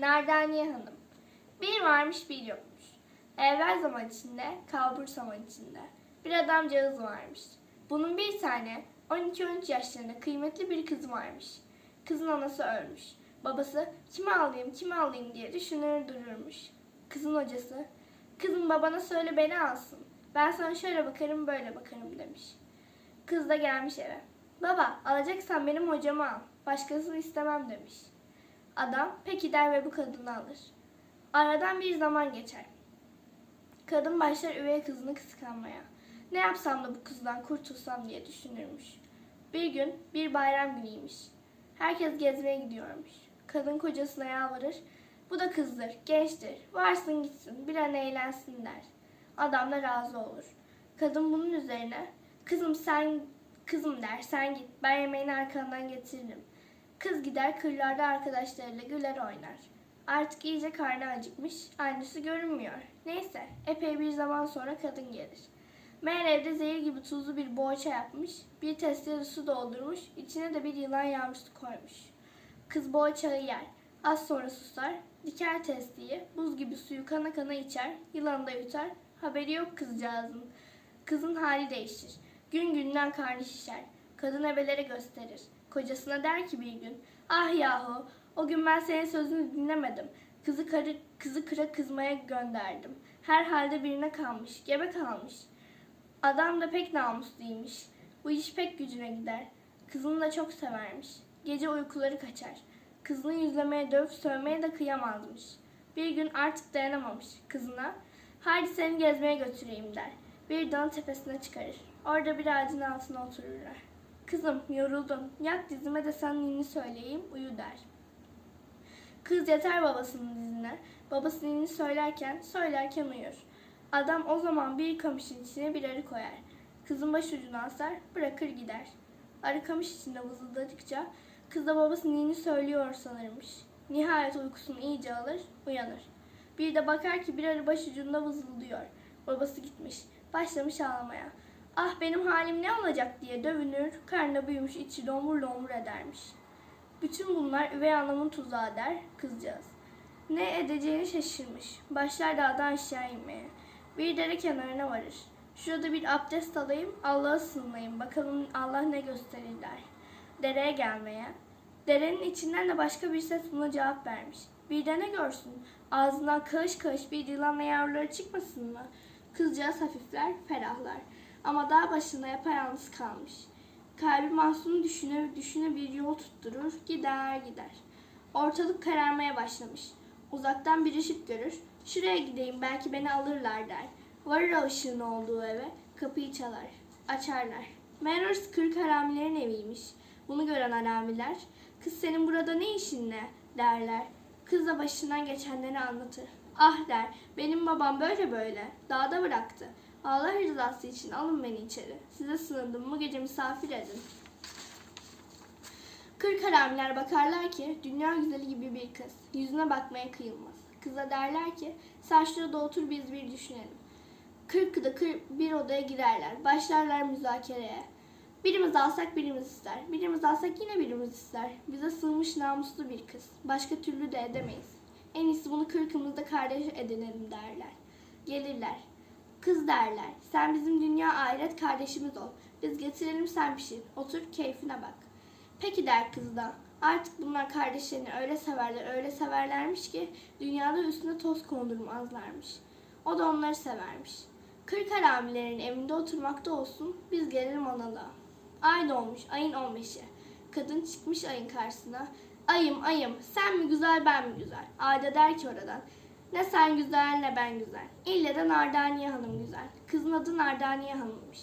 Nardaniye Hanım Bir varmış bir yokmuş. Evvel zaman içinde, kalbur zaman içinde. Bir adamcağız varmış. Bunun bir tane 12-13 yaşlarında kıymetli bir kızı varmış. Kızın anası ölmüş. Babası kime alayım kime alayım diye düşünür dururmuş. Kızın hocası kızım babana söyle beni alsın. Ben sana şöyle bakarım böyle bakarım demiş. Kız da gelmiş eve. Baba alacaksan benim hocamı al. Başkasını istemem demiş. Adam peki der ve bu kadını alır. Aradan bir zaman geçer. Kadın başlar üvey kızını kıskanmaya. Ne yapsam da bu kızdan kurtulsam diye düşünürmüş. Bir gün bir bayram günüymüş. Herkes gezmeye gidiyormuş. Kadın kocasına yalvarır. Bu da kızdır, gençtir. Varsın gitsin, bir an eğlensin der. Adam da razı olur. Kadın bunun üzerine kızım sen kızım der sen git ben yemeğini arkandan getiririm. Kız gider kırlarda arkadaşlarıyla güler oynar. Artık iyice karnı acıkmış, annesi görünmüyor. Neyse, epey bir zaman sonra kadın gelir. Meğer evde zehir gibi tuzlu bir boğaça yapmış, bir testleri su doldurmuş, içine de bir yılan yavrusu koymuş. Kız boğaçayı yer, az sonra susar, diker testiyi, buz gibi suyu kana kana içer, yılanı da yutar, haberi yok kızcağızın. Kızın hali değişir, gün günden karnı şişer, kadın ebelere gösterir. Kocasına der ki bir gün, ah yahu o gün ben senin sözünü dinlemedim. Kızı karı, kızı kıra kızmaya gönderdim. Herhalde birine kalmış, gebe kalmış. Adam da pek namusluymuş. Bu iş pek gücüne gider. Kızını da çok severmiş. Gece uykuları kaçar. Kızını yüzlemeye dövüp sövmeye de kıyamazmış. Bir gün artık dayanamamış kızına. Haydi seni gezmeye götüreyim der. Bir dağın tepesine çıkarır. Orada bir ağacın altına otururlar. Kızım yoruldun. Yat dizime de sen ninni söyleyeyim uyu der. Kız yatar babasının dizine. Babası ninni söylerken söylerken uyur. Adam o zaman bir kamışın içine bir arı koyar. Kızın başucuna asar, bırakır gider. Arı kamış içinde vızıldadıkça kız da babası ninni söylüyor sanırmış. Nihayet uykusunu iyice alır, uyanır. Bir de bakar ki bir arı başucunda vızıldıyor. Babası gitmiş, başlamış ağlamaya. Ah benim halim ne olacak diye dövünür, karnı büyümüş içi domur domur edermiş. Bütün bunlar üvey anamın tuzağı der kızcağız. Ne edeceğini şaşırmış. Başlar dağdan aşağı inmeye. Bir dere kenarına varır. Şurada bir abdest alayım, Allah'a sığınayım. Bakalım Allah ne gösterir der. Dereye gelmeye. Derenin içinden de başka bir ses buna cevap vermiş. Bir de görsün? Ağzından kağış kağış bir yılanla yavruları çıkmasın mı? Kızcağız hafifler, ferahlar. Ama dağ başında yapayalnız kalmış. Kalbi mahzunu düşüne düşüne bir yol tutturur, gider gider. Ortalık kararmaya başlamış. Uzaktan bir ışık görür. Şuraya gideyim belki beni alırlar der. Varır o ışığın olduğu eve. Kapıyı çalar. Açarlar. Meğer orası kırk haramilerin eviymiş. Bunu gören haramiler. Kız senin burada ne işin ne? derler. Kız da başından geçenleri anlatır. Ah der, benim babam böyle böyle. Dağda bıraktı. Allah rızası için alın beni içeri. Size sığındım, bu gece misafir edin. Kırk haramiler bakarlar ki dünya güzeli gibi bir kız. Yüzüne bakmaya kıyılmaz. Kıza derler ki sen şurada otur biz bir düşünelim. Kırkı kırk bir odaya girerler. Başlarlar müzakereye. Birimiz alsak birimiz ister. Birimiz alsak yine birimiz ister. Bize sığmış namuslu bir kız. Başka türlü de edemeyiz. En iyisi bunu kırkımızda kardeş edinelim derler. Gelirler. Kız derler. Sen bizim dünya ahiret kardeşimiz ol. Biz getirelim sen pişir. Otur keyfine bak. Peki der kız da. Artık bunlar kardeşlerini öyle severler, öyle severlermiş ki dünyada üstüne toz kondurmazlarmış. O da onları severmiş. Kırk haramilerin evinde oturmakta olsun, biz gelelim analığa. Ay doğmuş, ayın 15'i. Kadın çıkmış ayın karşısına. Ayım, ayım, sen mi güzel, ben mi güzel? Ayda der ki oradan. Ne sen güzel, ne ben güzel. İlle de Nardaniye Hanım güzel. Kızın adı Nardaniye Hanım'mış.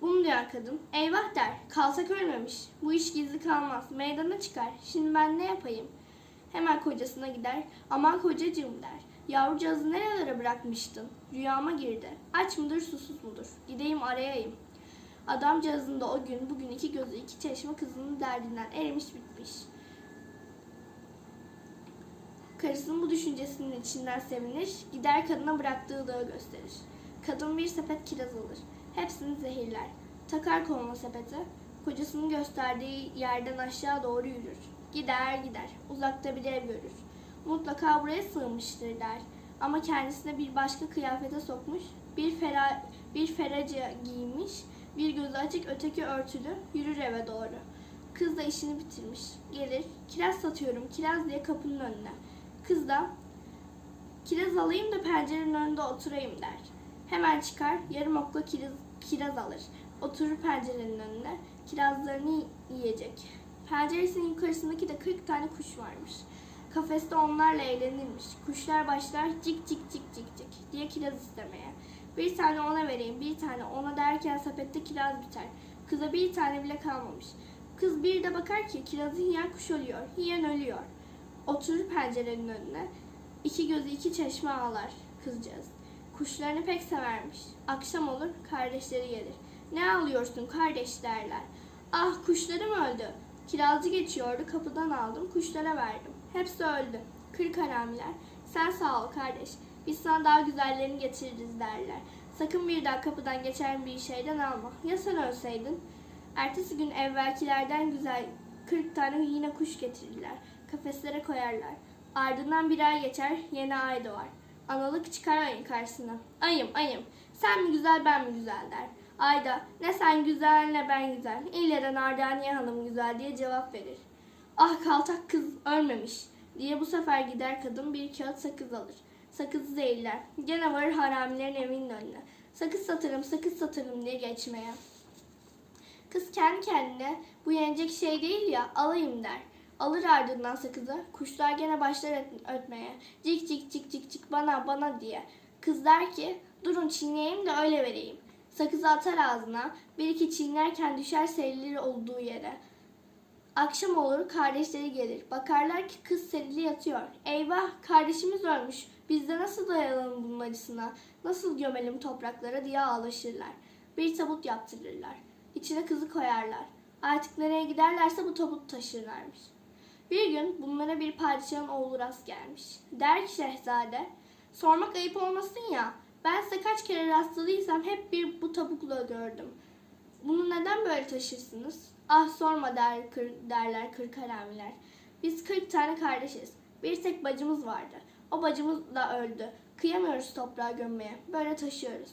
Bunu diyen kadın eyvah der kalsak ölmemiş. Bu iş gizli kalmaz meydana çıkar. Şimdi ben ne yapayım? Hemen kocasına gider aman kocacığım der. Yavrucağızı nerelere bırakmıştın? Rüyama girdi. Aç mıdır susuz mudur? Gideyim arayayım. Adamcağızın da o gün bugün iki gözü iki çeşme kızının derdinden erimiş bitmiş. Karısının bu düşüncesinin içinden sevinir, gider kadına bıraktığı dağı gösterir. Kadın bir sepet kiraz alır. Hepsini zehirler. Takar koluna sepeti. Kocasının gösterdiği yerden aşağı doğru yürür. Gider gider. Uzakta bir ev görür. mutlaka buraya sığmıştır der. Ama kendisine bir başka kıyafete sokmuş, bir fera, bir feraca giymiş, bir gözü açık öteki örtülü yürür eve doğru. Kız da işini bitirmiş. Gelir, kiraz satıyorum, kiraz diye kapının önüne. Kız da kiraz alayım da pencerenin önünde oturayım der. Hemen çıkar, yarım okla kiraz, kiraz alır. Oturur pencerenin önüne, kirazlarını yiyecek. Penceresinin yukarısındaki de 40 tane kuş varmış. Kafeste onlarla eğlenirmiş. Kuşlar başlar cik cik cik cik cik diye kiraz istemeye. Bir tane ona vereyim, bir tane ona derken sepette kiraz biter. Kıza bir tane bile kalmamış. Kız bir de bakar ki kirazı yiyen kuş ölüyor, yiyen ölüyor. Oturur pencerenin önüne. İki gözü iki çeşme ağlar kızcağız. Kuşlarını pek severmiş. Akşam olur kardeşleri gelir. Ne ağlıyorsun kardeş derler. Ah kuşlarım öldü. Kirazcı geçiyordu kapıdan aldım kuşlara verdim. Hepsi öldü. Kırk haramiler. Sen sağ ol kardeş. Biz sana daha güzellerini getiririz derler. Sakın bir daha kapıdan geçen bir şeyden alma. Ya sen ölseydin? Ertesi gün evvelkilerden güzel 40 tane yine kuş getirirler. Kafeslere koyarlar. Ardından bir ay geçer, yeni ay doğar. Analık çıkar ayın karşısına. Ayım, ayım, sen mi güzel ben mi güzel der. Ayda ne sen güzel ne ben güzel. İlle de Nardaniye Hanım güzel diye cevap verir. Ah kaltak kız ölmemiş diye bu sefer gider kadın bir kağıt sakız alır. Sakızı zehirler. Gene varır haramilerin evinin önüne. Sakız satırım, sakız satırım diye geçmeye. Kız kendi kendine bu yenecek şey değil ya alayım der. Alır ardından sakızı. Kuşlar gene başlar öt- ötmeye. Cik cik cik cik cik bana bana diye. Kız der ki durun çiğneyeyim de öyle vereyim. Sakızı atar ağzına. Bir iki çiğnerken düşer serilir olduğu yere. Akşam olur kardeşleri gelir. Bakarlar ki kız serili yatıyor. Eyvah kardeşimiz ölmüş. Biz de nasıl dayanalım bunun acısına? Nasıl gömelim topraklara diye ağlaşırlar. Bir tabut yaptırırlar. İçine kızı koyarlar. Artık nereye giderlerse bu tabut taşırlarmış. Bir gün bunlara bir padişahın oğlu rast gelmiş. Der ki şehzade, sormak ayıp olmasın ya, ben size kaç kere rastladıysam hep bir bu tabukla gördüm. Bunu neden böyle taşırsınız? Ah sorma der, kır, derler kırk haramiler. Biz kırk tane kardeşiz. Bir tek bacımız vardı. O bacımız da öldü. Kıyamıyoruz toprağa gömmeye. Böyle taşıyoruz.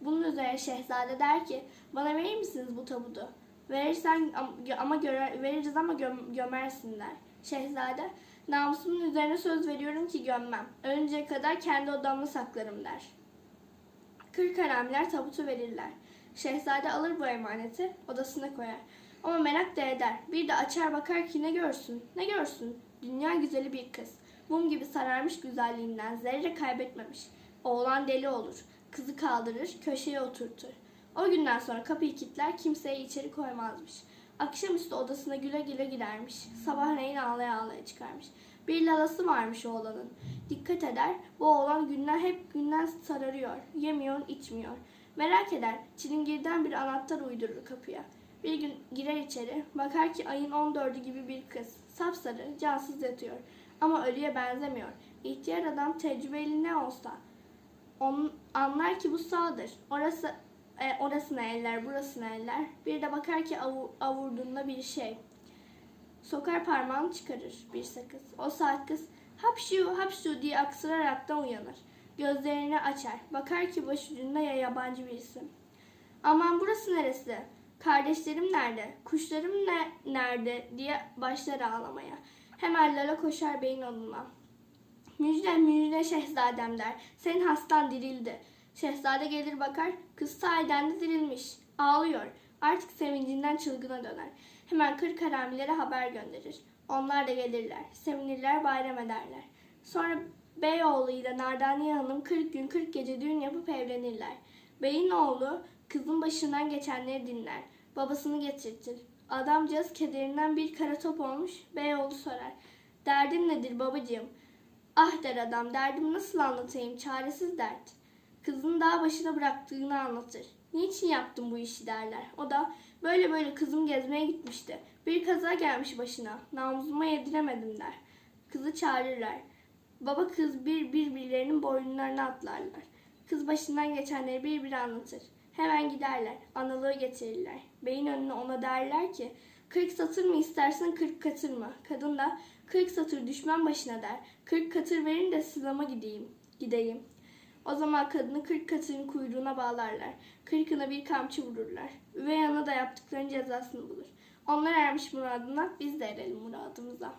Bunun üzerine şehzade der ki bana verir misiniz bu tabutu? Verirsen am- ama göre, veririz ama göm, gömersin der. Şehzade namusumun üzerine söz veriyorum ki gömmem. Ölünceye kadar kendi odamda saklarım der. Kırk haramiler tabutu verirler. Şehzade alır bu emaneti, odasına koyar. Ama merak da eder. Bir de açar bakar ki ne görsün, ne görsün. Dünya güzeli bir kız. Mum gibi sararmış güzelliğinden zerre kaybetmemiş. Oğlan deli olur. Kızı kaldırır, köşeye oturtur. O günden sonra kapıyı kilitler, kimseyi içeri koymazmış. Akşamüstü odasına güle güle gidermiş. Sabahleyin ağlaya ağlaya çıkarmış. Bir lalası varmış oğlanın. Dikkat eder, bu oğlan günden hep günden sararıyor. Yemiyor, içmiyor. Merak eder, çilingirden bir anahtar uydurur kapıya. Bir gün girer içeri, bakar ki ayın 14'ü gibi bir kız. Sapsarı, cansız yatıyor. Ama ölüye benzemiyor. İhtiyar adam tecrübeli ne olsa. Onun, anlar ki bu sağdır. Orası e, orasına eller, burasına eller. Bir de bakar ki avu, avurduğunda bir şey. Sokar parmağını çıkarır bir sakız. O saat kız hapşu hapşu diye aksıraraktan uyanır. Gözlerini açar. Bakar ki başucunda ya yabancı birisi. Aman burası neresi? Kardeşlerim nerede? Kuşlarım ne, nerede? diye başlar ağlamaya. Hemen Lala koşar beyin oduna. Müjde müjde şehzadem der. Senin hastan dirildi. Şehzade gelir bakar. Kız sahiden de dirilmiş. Ağlıyor. Artık sevincinden çılgına döner. Hemen kırk haramilere haber gönderir. Onlar da gelirler. Sevinirler bayram ederler. Sonra Beyoğlu ile Nardaniye Hanım 40 gün 40 gece düğün yapıp evlenirler. Beyin oğlu kızın başından geçenleri dinler. Babasını getirtir. Adamcağız kederinden bir kara top olmuş. Beyoğlu sorar. Derdin nedir babacığım? Ah der adam derdim nasıl anlatayım çaresiz dert. Kızın dağ başına bıraktığını anlatır. Niçin yaptın bu işi derler. O da böyle böyle kızım gezmeye gitmişti. Bir kaza gelmiş başına. Namusuma yediremedim der. Kızı çağırırlar. Baba kız bir birbirlerinin boynlarına atlarlar. Kız başından geçenleri bir bir anlatır. Hemen giderler. Analığı getirirler. Beyin önüne ona derler ki 40 satır mı istersin 40 katır mı? Kadın da Kırk satır düşman başına der. Kırk katır verin de sılama gideyim. Gideyim. O zaman kadını kırk katırın kuyruğuna bağlarlar. Kırkına bir kamçı vururlar. Üvey ana da yaptıklarının cezasını bulur. Onlar ermiş muradına, biz de erelim muradımıza.